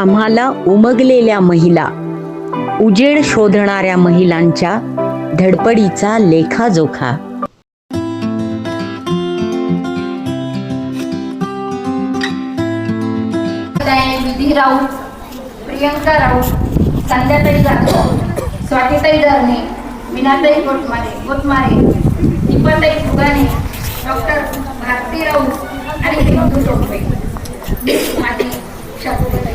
आम्हाला उमगलेल्या महिला उजेड शोधणाऱ्या महिलांच्या धडपडीचा लेखाजोखा. विधी राऊत प्रियंका राऊत संध्याताई जाधव स्वातीताई धरणे मीनाताई गोटमारे गोटमारे दीपाताई फुगाणे डॉक्टर भारती राऊत आणि हिंदू टोपे माझी शब्द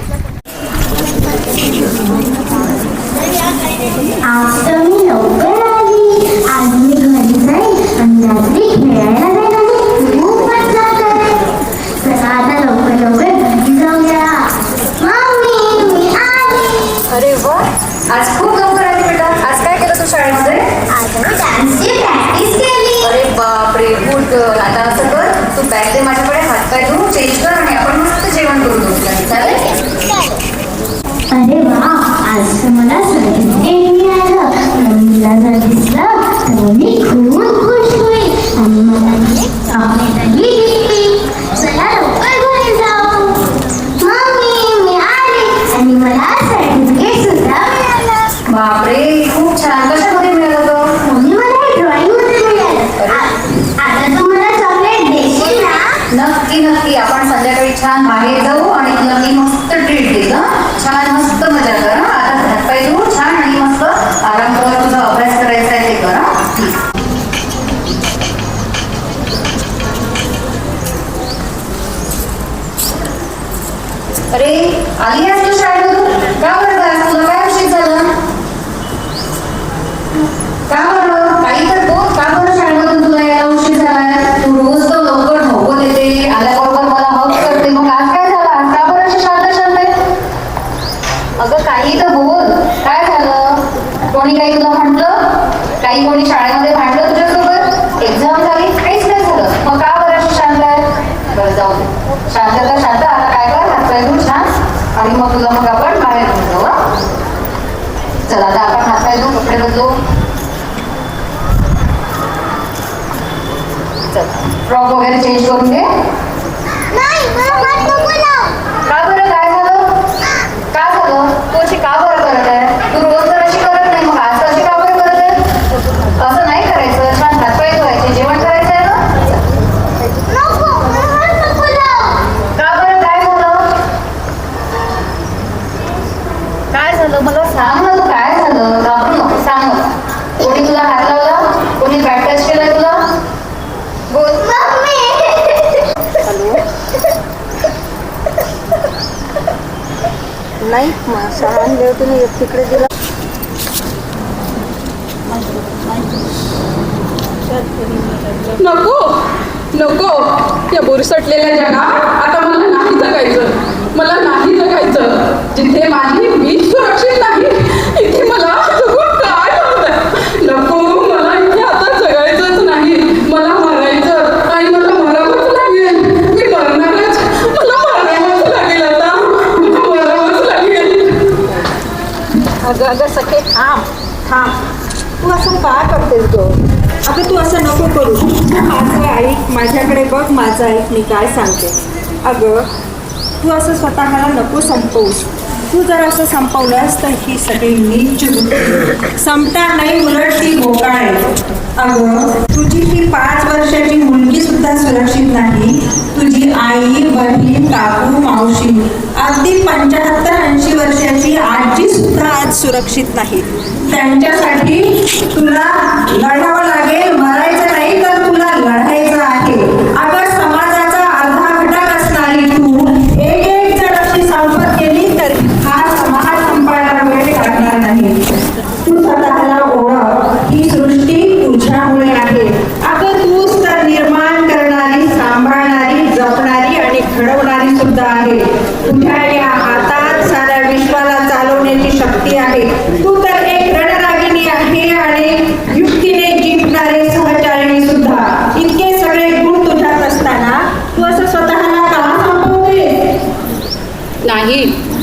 आज तर मी का बरं काही तर बोल का बरं शाळेमधून तुला यायला उशीर झालाय तू रोज तर लवकर ढोकं देते आल्याबरोबर मला हक करते मग आज काय झालं आज का बरं अशी शांत शांत आहे अगं काही तर बोल काय झालं कोणी काही तुला म्हटलं काही कोणी शाळेमध्ये भांडलं तुझ्यासोबत एक्झाम झाली काहीच नाही झालं मग का बरं अशी शांत आहे बरं जाऊ दे शांतता शांत आता काय कर हात पाय धुवून छान आणि मग तुला मग आपण बाहेर घेऊन जाऊ हं? चला आता आपण हात पाय धुवून कपडे बदलू चल फ्रॉक वगैरे चेंज करून घे नाही मला हात नको लाव. का बरं काय झालं का झालं तू अशी का बरं करत आहे तू रोज तर अशी करत नाही मग आज अशी का बरं करत आहे असं नाही करायचं छान हातपाय धुवायचे जेवण करायचं आहे ना नको मला हात नको लाव. का बरं काय झालं काय झालं? मला सांग ना तू काय झालं? घाबरू नको सांग कोणी तुला हात लावला? कोणी बॅट टच केला तुला? बोल नाही मासा आणले होते ना एक तिकडे दिला नको नको. या बुरसटलेल्या जगात आता मला नाही जगायचं. मला नाही जगायचं. जिथे माझी मी सुरक्षित नाही इथे मला जगून काय होत नको मला इथे आता जगायचंच नाही. मला मरायचं आणि मला मरावंच लागेल. मी मरणारच. मला मरावंच लागेल आता. मला मरावंच लागेल. अगं अगं सखे थांब थांब. तू असं का करतेस ग? अगं तू असं नको करू. माझं ऐक माझ्याकडे बघ माझं ऐक मी काय सांगते. अगं तू असं स्वतःला नको संपवूस. तू जर असं संपवलंस तर ही सगळी नीच संपणार नाही उलट ती मोकाळ अगं तुझी ही पाच वर्षाची मुलगी सुद्धा सुरक्षित नाही. तुझी आई बहीण काकू मावशी अगदी पंच्याहत्तर ऐंशी वर्षाची आजी सुद्धा आज सुरक्षित नाही. त्यांच्यासाठी तुला लढावं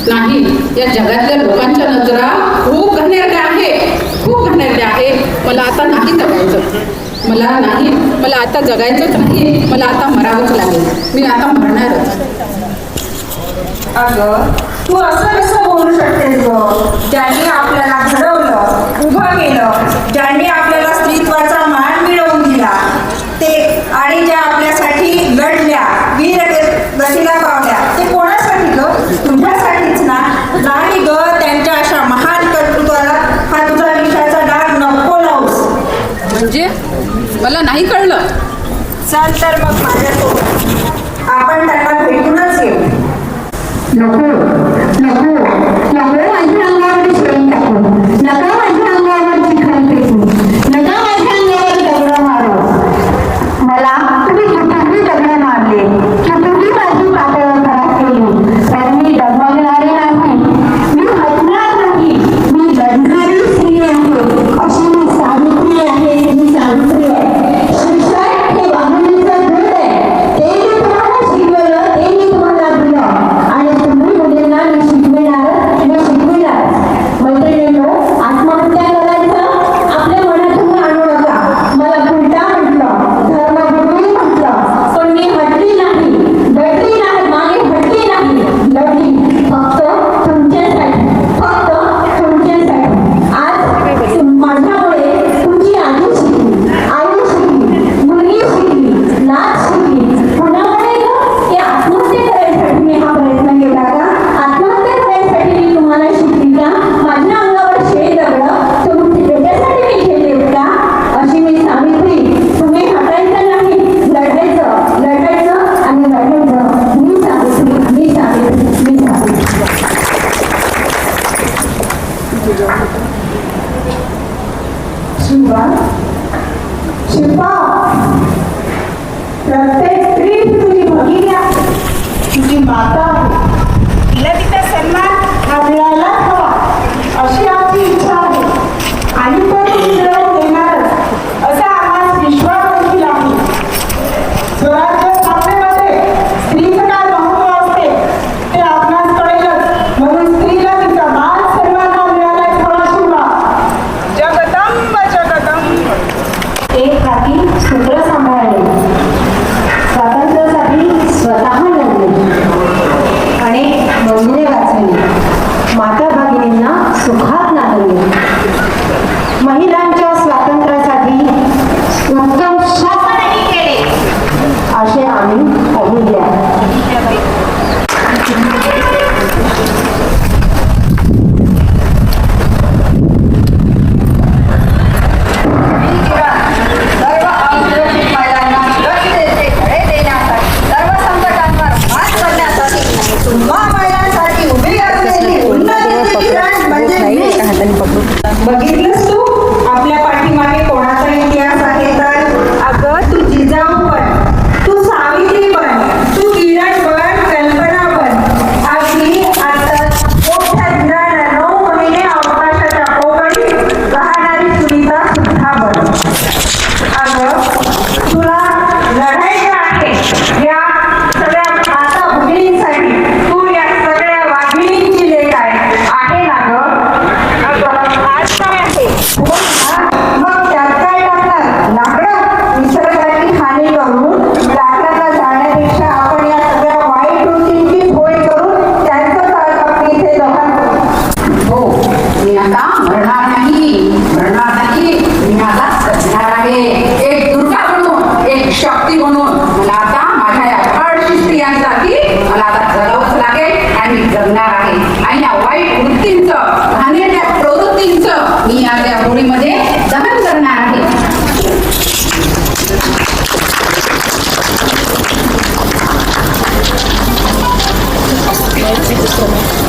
नाही. या जगातल्या लोकांच्या नजरा खूप घाणेरड्या आहे खूप घाणेरड्या आहे मला आता नाही जगायचं. मला नाही. मला आता जगायचंच नाही. मला आता मरावंच लागेल. मी आता मरणारच. अगं तू असं कसं बोलू शकतेस ग? ज्यांनी आपल्याला घडवलं उभं केलं ज्यांनी आपल्याला स्त्रीत्वाचा मान मिळवून दिला ते आणि ज्या आपल्यासाठी लढल्या वीर गतीला म्हणजे मला नाही कळलं. चल तर मग आपण त्यांना भेटूनच येऊ. नको. Shiva. Shiva. hijos conmigo.